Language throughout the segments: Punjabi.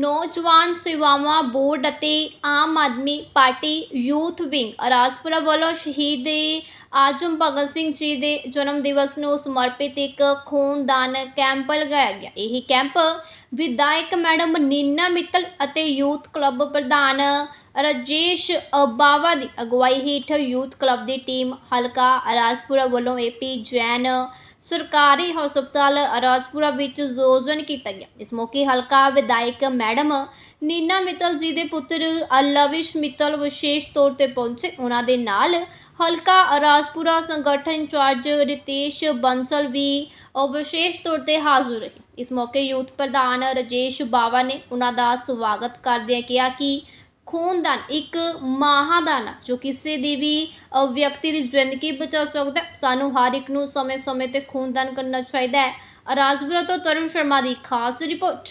ਨੌਜਵਾਨ ਸੇਵਾਵਾਂ ਬੋਰਡ ਅਤੇ Aam Aadmi Party youth wing Araspura ਵੱਲੋਂ ਸ਼ਹੀਦ ਆਜਮ ਭਗਤ ਸਿੰਘ ਜੀ ਦੇ ਜਨਮ ਦਿਵਸ ਨੂੰ ਸਮਰਪਿਤ ਇੱਕ ਖੂਨਦਾਨ ਕੈਂਪ ਲਗਾਇਆ ਗਿਆ। ਇਹ ਕੈਂਪ ਵਿਧਾਇਕ ਮੈਡਮ ਨੀਨਾ ਮਿੱਤਲ ਅਤੇ ਯੂਥ ਕਲੱਬ ਪ੍ਰਧਾਨ ਰਜੇਸ਼ ਬਾਵਾ ਦੀ ਅਗਵਾਈ ਹੇਠ ਯੂਥ ਕਲੱਬ ਦੀ ਟੀਮ ਹਲਕਾ ਅਰਾਸਪੁਰਾ ਵੱਲੋਂ ਏਪੀ ਜੈਨ ਸਰਕਾਰੀ ਹਸਪਤਾਲ ਅਰਾਜਪੁਰਾ ਵਿੱਚ ਆਯੋਜਨ ਕੀਤਾ ਗਿਆ। ਇਸ ਮੌਕੇ ਹਲਕਾ ਵਿਧਾਇਕ ਮੈਡਮ ਨੀਨਾ ਮਿੱਤਲ ਜੀ ਦੇ ਪੁੱਤਰ ਅਲਵਿਸ਼ ਮਿੱਤਲ ਵਿਸ਼ੇਸ਼ ਤੌਰ ਤੇ ਪਹੁੰਚੇ। ਉਹਨਾਂ ਦੇ ਨਾਲ ਹਲਕਾ ਅਰਾਜਪੁਰਾ ਸੰਗਠਨ ਇੰਚਾਰਜ ਰਿਤੇਸ਼ ਬੰਸਲ ਵੀ ਵਿਸ਼ੇਸ਼ ਤੌਰ ਤੇ ਹਾਜ਼ਰ ਰਹੇ। ਇਸ ਮੌਕੇ ਯੂਥ ਪ੍ਰਧਾਨ ਰਜੇਸ਼ ਬਾਵਾ ਨੇ ਉਹਨਾਂ ਦਾ ਸਵਾਗਤ ਕਰਦਿਆਂ ਕਿਹਾ ਕਿ ਖੂਨਦਾਨ, ਇੱਕ ਮਹਾਦਾਨ ਹੈ ਜੋ ਕਿਸੇ ਦੀ ਵੀ ਵਿਅਕਤੀ ਦੀ ਜ਼ਿੰਦਗੀ ਬਚਾ ਸਕਦਾ ਸਾਨੂੰ ਹਰ ਇੱਕ ਨੂੰ ਸਮੇਂ-ਸਮੇਂ ਤੇ ਖੂਨਦਾਨ ਕਰਨਾ ਚਾਹੀਦਾ ਹੈ। ਰਾਜਪੁਰਾ ਤੋਂ ਤਰੁਣ ਸ਼ਰਮਾ ਦੀ ਖਾਸ ਰਿਪੋਰਟ।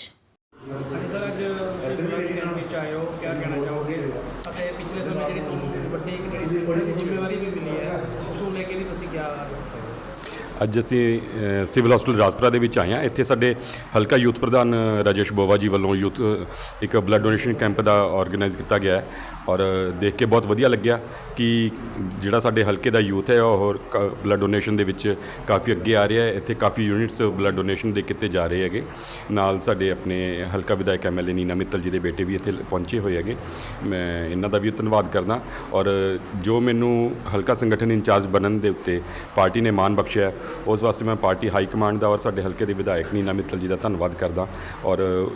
ਪਿਛਲੇ ਸਮੇਂ ਜਿਹੜੀ ਤੁਹਾਨੂੰ ਵੱਡੀ ਇੱਕ ਜਿਹੜੀ ਜ਼ਿੰਮੇਵਾਰੀ ਵੀ ਮਿਲੀ ਹੈ ਉਸ ਨੂੰ ਲੈ ਕੇ ਵੀ ਤੁਸੀਂ ਕੀ ਅੱਜ ਅਸੀਂ ਸਿਵਲ ਹਸਪੀਟਲ ਰਾਜਪੁਰਾ ਦੇ ਵਿੱਚ ਆਏ ਹਾਂ। ਇੱਥੇ ਸਾਡੇ ਹਲਕਾ ਯੂਥ ਪ੍ਰਧਾਨ ਰਾਜੇਸ਼ ਬੋਵਾ ਜੀ ਵੱਲੋਂ ਯੂਥ ਇੱਕ ਬਲੱਡ ਡੋਨੇਸ਼ਨ ਕੈਂਪ ਦਾ ਆਰਗੇਨਾਈਜ਼ ਕੀਤਾ ਗਿਆ ਹੈ ਔਰ ਦੇਖ ਕੇ ਬਹੁਤ ਵਧੀਆ ਲੱਗਿਆ ਕਿ ਜਿਹੜਾ ਸਾਡੇ ਹਲਕੇ ਦਾ ਯੂਥ ਹੈ, ਉਹ ਹੋਰ ਬਲੱਡ ਡੋਨੇਸ਼ਨ ਦੇ ਵਿੱਚ ਕਾਫੀ ਅੱਗੇ ਆ ਰਿਹਾ ਹੈ। ਇੱਥੇ ਕਾਫੀ ਯੂਨਿਟਸ ਬਲੱਡ ਡੋਨੇਸ਼ਨ ਦੇ ਕੀਤੇ ਜਾ ਰਹੇ ਹੈਗੇ। ਨਾਲ ਸਾਡੇ ਆਪਣੇ ਹਲਕਾ ਵਿਧਾਇਕ ਐਮਐਲਏ ਨੀਨਾ ਮਿੱਤਲ ਜੀ ਦੇ ਬੇਟੇ ਵੀ ਇੱਥੇ ਪਹੁੰਚੇ ਹੋਏ ਹੈਗੇ। ਮੈਂ ਇਹਨਾਂ ਦਾ ਵੀ ਧੰਨਵਾਦ ਕਰਦਾ। ਔਰ, ਜੋ ਮੈਨੂੰ ਹਲਕਾ ਸੰਗਠਨ ਇੰਚਾਰਜ ਬਣਨ ਦੇ ਉੱਤੇ ਪਾਰਟੀ ਨੇ ਮਾਣ ਬਖਸ਼ਿਆ ਉਸ ਵਾਸਤੇ ਮੈਂ ਪਾਰਟੀ ਹਾਈ ਕਮਾਂਡ ਦਾ ਔਰ ਸਾਡੇ ਹਲਕੇ ਦੇ ਵਿਧਾਇਕ ਨੀਨਾ ਮਿੱਤਲ ਜੀ ਦਾ ਧੰਨਵਾਦ ਕਰਦਾ ਔਰ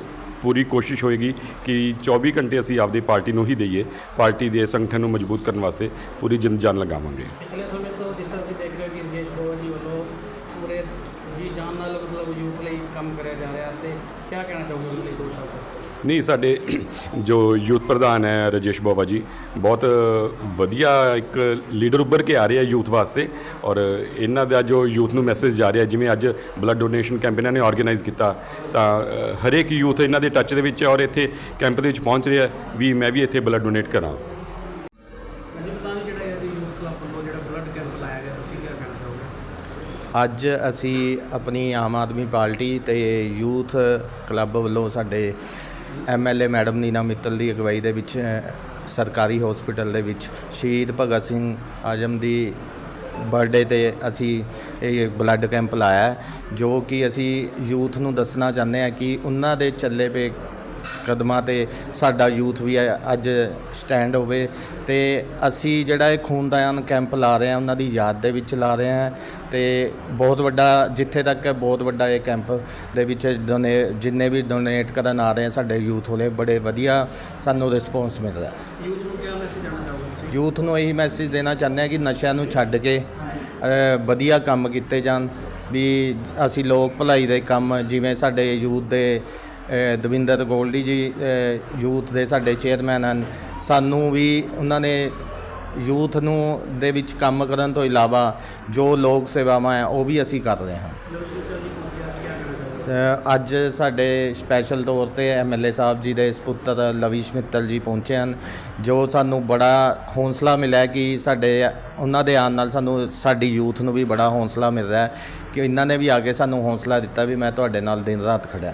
ਪੂਰੀ ਕੋਸ਼ਿਸ਼ ਹੋਏਗੀ ਕਿ 24 ਘੰਟੇ ਅਸੀਂ ਆਪਦੀ ਪਾਰਟੀ ਨੂੰ ਹੀ ਦਈਏ, ਪਾਰਟੀ ਦੇ ਸੰਗਠਨ ਨੂੰ ਮਜ਼ਬੂਤ ਕਰਨ ਵਾਸਤੇ ਪੂਰੀ ਜਿੰਦ ਜਾਨ ਲਗਾਵਾਂਗੇ। ਪਿਛਲੇ ਸਮੇਂ ਤੋਂ ਜਿਸ ਤਰ੍ਹਾਂ ਤੁਸੀਂ ਦੇਖ ਰਹੇ ਹੋ ਕਿ ਰਜੇਸ਼ ਬੋਵਾ ਜੀ ਵੱਲੋਂ ਪੂਰੇ ਜੀ ਜਾਨ ਨਾਲ ਮਤਲਬ ਯੂਥ ਲਈ ਕੰਮ ਕਰਿਆ ਜਾ ਰਿਹਾ ਤੇ ਕੀ ਕਹਿਣਾ ਚਾਹੋਗੇ ਉਸ ਲਈ ਦੋ ਸ਼ਬਦ? ਨਹੀਂ, ਸਾਡੇ ਜੋ ਯੂਥ ਪ੍ਰਧਾਨ ਹੈ ਰਜੇਸ਼ ਬਾਬਾ ਜੀ, ਬਹੁਤ ਵਧੀਆ ਇੱਕ ਲੀਡਰ ਉੱਭਰ ਕੇ ਆ ਰਹੇ ਆ ਯੂਥ ਵਾਸਤੇ ਔਰ ਇਹਨਾਂ ਦਾ ਜੋ ਯੂਥ ਨੂੰ ਮੈਸੇਜ ਜਾ ਰਿਹਾ, ਜਿਵੇਂ ਅੱਜ ਬਲੱਡ ਡੋਨੇਸ਼ਨ ਕੈਂਪ ਇਹਨਾਂ ਨੇ ਆਰਗੇਨਾਈਜ਼ ਕੀਤਾ, ਤਾਂ ਹਰੇਕ ਯੂਥ ਇਹਨਾਂ ਦੇ ਟੱਚ ਦੇ ਵਿੱਚ ਔਰ ਇੱਥੇ ਕੈਂਪ ਦੇ ਵਿੱਚ ਪਹੁੰਚ ਰਿਹਾ ਵੀ ਮੈਂ ਵੀ ਇੱਥੇ ਬਲੱਡ ਡੋਨੇਟ ਕਰਾਂ। ਅੱਜ ਅਸੀਂ ਆਪਣੀ ਆਮ ਆਦਮੀ ਪਾਰਟੀ ਤੇ ਯੂਥ ਕਲੱਬ ਵੱਲੋਂ ਸਾਡੇ ਐਮਐਲਏ ਮੈਡਮ ਨੀਨਾ ਮਿੱਤਲ ਦੀ ਅਗਵਾਈ ਦੇ ਵਿੱਚ ਅ, ਸਰਕਾਰੀ ਹਸਪੀਟਲ ਦੇ ਵਿੱਚ ਸ਼ਹੀਦ ਭਗਤ ਸਿੰਘ ਆਜਮ ਦੀ ਬਰਥਡੇ ਤੇ ਅਸੀਂ ਇਹ ਬਲੱਡ ਕੈਂਪ ਲਾਇਆ ਹੈ, ਜੋ ਕਿ ਅਸੀਂ ਯੂਥ ਨੂੰ ਦੱਸਣਾ ਚਾਹੁੰਦੇ ਹਾਂ ਕਿ ਉਹਨਾਂ ਦੇ ਚੱਲੇ ਪਏ ਕਦਮਾਂ ਤੇ ਸਾਡਾ ਯੂਥ ਵੀ ਅੱਜ ਸਟੈਂਡ ਹੋਵੇ ਤੇ ਅਸੀਂ ਜਿਹੜਾ ਇਹ ਖੂਨਦਾਨ ਕੈਂਪ ਲਾ ਰਹੇ ਹਾਂ ਉਹਨਾਂ ਦੀ ਯਾਦ ਦੇ ਵਿੱਚ ਲਾ ਰਹੇ ਹਾਂ ਤੇ ਬਹੁਤ ਵੱਡਾ ਜਿੱਥੇ ਤੱਕ ਹੈ ਬਹੁਤ ਵੱਡਾ ਇਹ ਕੈਂਪ ਦੇ ਵਿੱਚ ਡੋਨੇ ਜਿੰਨੇ ਵੀ ਡੋਨੇਟ ਕਰਨ ਆ ਰਹੇ ਆ ਸਾਡੇ ਯੂਥ ਵਾਲੇ ਬੜੇ ਵਧੀਆ ਸਾਨੂੰ ਰਿਸਪੌਂਸ ਮਿਲ ਰਿਹਾ। ਯੂਥ ਨੂੰ ਕੀ ਮੈਸੇਜ ਦੇਣਾ ਚਾਹੋਗੇ ਤੁਸੀਂ? ਯੂਥ ਨੂੰ ਇਹੀ ਮੈਸੇਜ ਦੇਣਾ ਚਾਹੁੰਦੇ ਹਾਂ ਕਿ ਨਸ਼ਿਆਂ ਨੂੰ ਛੱਡ ਕੇ ਵਧੀਆ ਕੰਮ ਕੀਤੇ ਜਾਣ ਵੀ ਅਸੀਂ ਲੋਕ ਭਲਾਈ ਦੇ ਕੰਮ ਜਿਵੇਂ ਸਾਡੇ ਯੂਥ ਦੇ ਦਵਿੰਦਰ ਗੋਲਡੀ ਜੀ ਯੂਥ ਦੇ ਸਾਡੇ ਚੇਅਰਮੈਨ ਹਨ। ਸਾਨੂੰ ਵੀ ਉਹਨਾਂ ਨੇ ਯੂਥ ਨੂੰ ਦੇ ਵਿੱਚ ਕੰਮ ਕਰਨ ਤੋਂ ਇਲਾਵਾ ਜੋ ਲੋਕ ਸੇਵਾਵਾਂ ਹੈ, ਉਹ ਵੀ ਅਸੀਂ ਕਰ ਰਹੇ ਹਾਂ। ਅੱਜ ਸਾਡੇ ਸਪੈਸ਼ਲ ਤੌਰ ਤੇ ਐਮਐਲਏ ਸਾਹਿਬ ਜੀ ਦੇ ਸੁਪੁੱਤਰ ਲਵੀਸ਼ ਮਿੱਤਲ ਜੀ ਪਹੁੰਚੇ ਹਨ, ਜੋ ਸਾਨੂੰ ਬੜਾ ਹੌਸਲਾ ਮਿਲਿਆ ਕਿ ਸਾਡੇ ਉਹਨਾਂ ਦੇ ਆਉਣ ਨਾਲ ਸਾਨੂੰ ਸਾਡੀ ਯੂਥ ਨੂੰ ਵੀ ਬੜਾ ਹੌਸਲਾ ਮਿਲ ਰਿਹਾ ਕਿ ਇਹਨਾਂ ਨੇ ਵੀ ਆ ਕੇ ਸਾਨੂੰ ਹੌਸਲਾ ਦਿੱਤਾ ਵੀ ਮੈਂ ਤੁਹਾਡੇ ਨਾਲ ਦਿਨ ਰਾਤ ਖੜਿਆ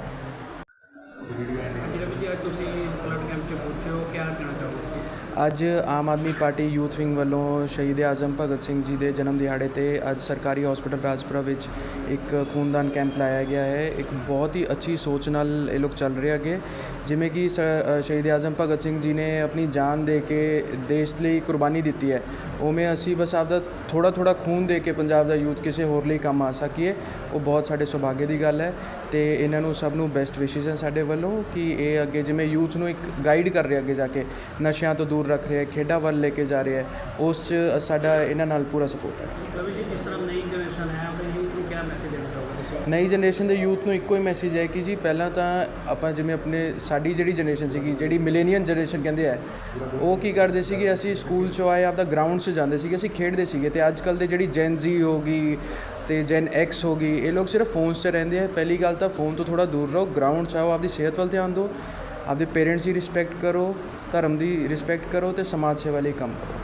ਅਜੀ ਰਵੀ ਜੀ ਅੱਜ ਤੁਸੀਂ ਬਲੱਡ ਕੈਂਪ 'ਚ ਪਹੁੰਚੇ ਹੋ ਕੀ ਕਹਿਣਾ ਚਾਹੋਗੇ ਅੱਜ Aam Aadmi Party youth wing ਵੱਲੋਂ ਸ਼ਹੀਦ ਆਜ਼ਮ ਭਗਤ ਸਿੰਘ ਜੀ ਦੇ ਜਨਮ ਦਿਹਾੜੇ ਤੇ ਅੱਜ ਸਰਕਾਰੀ ਹਸਪੀਟਲ ਰਾਜਪੁਰਾ ਵਿੱਚ ਇੱਕ ਖੂਨਦਾਨ ਕੈਂਪ ਲਾਇਆ ਗਿਆ ਹੈ। ਇੱਕ ਬਹੁਤ ਹੀ ਅੱਛੀ ਸੋਚ ਨਾਲ ਇਹ ਲੋਕ ਚੱਲ ਰਹੇ ਅੱਗੇ। ਜਿਵੇਂ ਕਿ ਸ- ਸ਼ਹੀਦ ਆਜ਼ਮ ਭਗਤ ਸਿੰਘ ਜੀ ਨੇ ਆਪਣੀ ਜਾਨ ਦੇ ਕੇ ਦੇਸ਼ ਲਈ ਕੁਰਬਾਨੀ ਦਿੱਤੀ ਹੈ। ਉਵੇਂ ਅਸੀਂ ਬਸ ਆਪਦਾ ਥੋੜਾ ਥੋੜਾ ਖੂਨ ਦੇ ਕੇ ਪੰਜਾਬ ਦਾ ਯੂਥ ਕਿਸੇ ਹੋਰ ਲਈ ਕੰਮ ਆ ਸਕੀਏ। ਉਹ ਬਹੁਤ ਸਾਡੇ ਸੁਭਾਗੇ ਦੀ ਗੱਲ ਹੈ ਤੇ ਇਹਨਾਂ ਨੂੰ ਸਭ ਨੂੰ ਬੈਸਟ ਵਿਸ਼ੇਸ ਹੈ ਸਾਡੇ ਵੱਲੋਂ ਕਿ ਇਹ ਅੱਗੇ ਜਿਵੇਂ ਯੂਥ ਨੂੰ ਇੱਕ ਗਾਈਡ ਕਰ ਰਿਹਾ ਅੱਗੇ ਜਾ ਕੇ ਨਸ਼ਿਆਂ ਤੋਂ ਦੂਰ ਰੱਖ ਰਿਹਾ ਹੈ ਖੇਡਾਂ ਵੱਲ ਲੈ ਕੇ ਜਾ ਰਿਹਾ ਹੈ ਉਸ 'ਚ ਸਾਡਾ ਇਹਨਾਂ ਨਾਲ ਪੂਰਾ ਸਪੋਰਟ ਹੈ। ਰਵੀ ਜੀ ਜਿਸ ਤਰ੍ਹਾਂ ਨਈ ਜਨਰੇਸ਼ਨ ਹੈ? ਆਪਣੇ ਯੂਥ ਨੂੰ ਕੀ ਮੈਸੇਜ ਦੇਣਾ ਚਾਹੋਗੇ ਤੁਸੀਂ? ਨਈ ਜਨਰੇਸ਼ਨ ਦੇ ਯੂਥ ਨੂੰ ਇੱਕੋ ਹੀ ਮੈਸੇਜ ਹੈ ਕਿ ਜੀ ਪਹਿਲਾਂ ਤਾਂ ਆਪਾਂ ਜਿਵੇਂ ਆਪਣੇ ਸਾਡੀ ਜਿਹੜੀ ਜਨਰੇਸ਼ਨ ਸੀਗੀ ਜਿਹੜੀ ਮਿਲੇਨੀਅਨ ਜਨਰੇਸ਼ਨ ਕਹਿੰਦੇ ਆ ਉਹ ਕੀ ਕਰਦੇ ਸੀਗੇ ਅਸੀਂ ਸਕੂਲ 'ਚੋਂ ਆਏ ਆਪਦਾ ਗਰਾਊਂਡ 'ਚ ਜਾਂਦੇ ਸੀਗੇ ਅਸੀਂ ਖੇਡਦੇ ਸੀਗੇ ਤੇ ਅੱਜ ਕੱਲ ਦੇ ਜਿਹੜੀ ਜੈਨ ਜ਼ੀ ਹੋ ਗਈ ਤੇ ਜੈਨ ਐਕਸ ਹੋ ਗਈ ਇਹ ਲੋਕ ਸਿਰਫ ਫੋਨਸ 'ਚ ਰਹਿੰਦੇ ਆ। ਪਹਿਲੀ ਗੱਲ ਤਾਂ ਫੋਨ ਤੋਂ ਥੋੜਾ ਦੂਰ ਰਹੋ ਗਰਾਊਂਡ 'ਚ ਆਓ ਆਪਦੀ ਸਿਹਤ ਵੱਲ ਧਿਆਨ ਦਿਓ ਆਪਦੇ ਪੇਰੈਂਟਸ ਦੀ ਰਿਸਪੈਕਟ ਕਰੋ ਧਰਮ ਦੀ ਰਿਸਪੈਕਟ ਕਰੋ ਤੇ ਸਮਾਜ ਸੇਵਾ ਲਈ ਕੰਮ ਕਰੋ।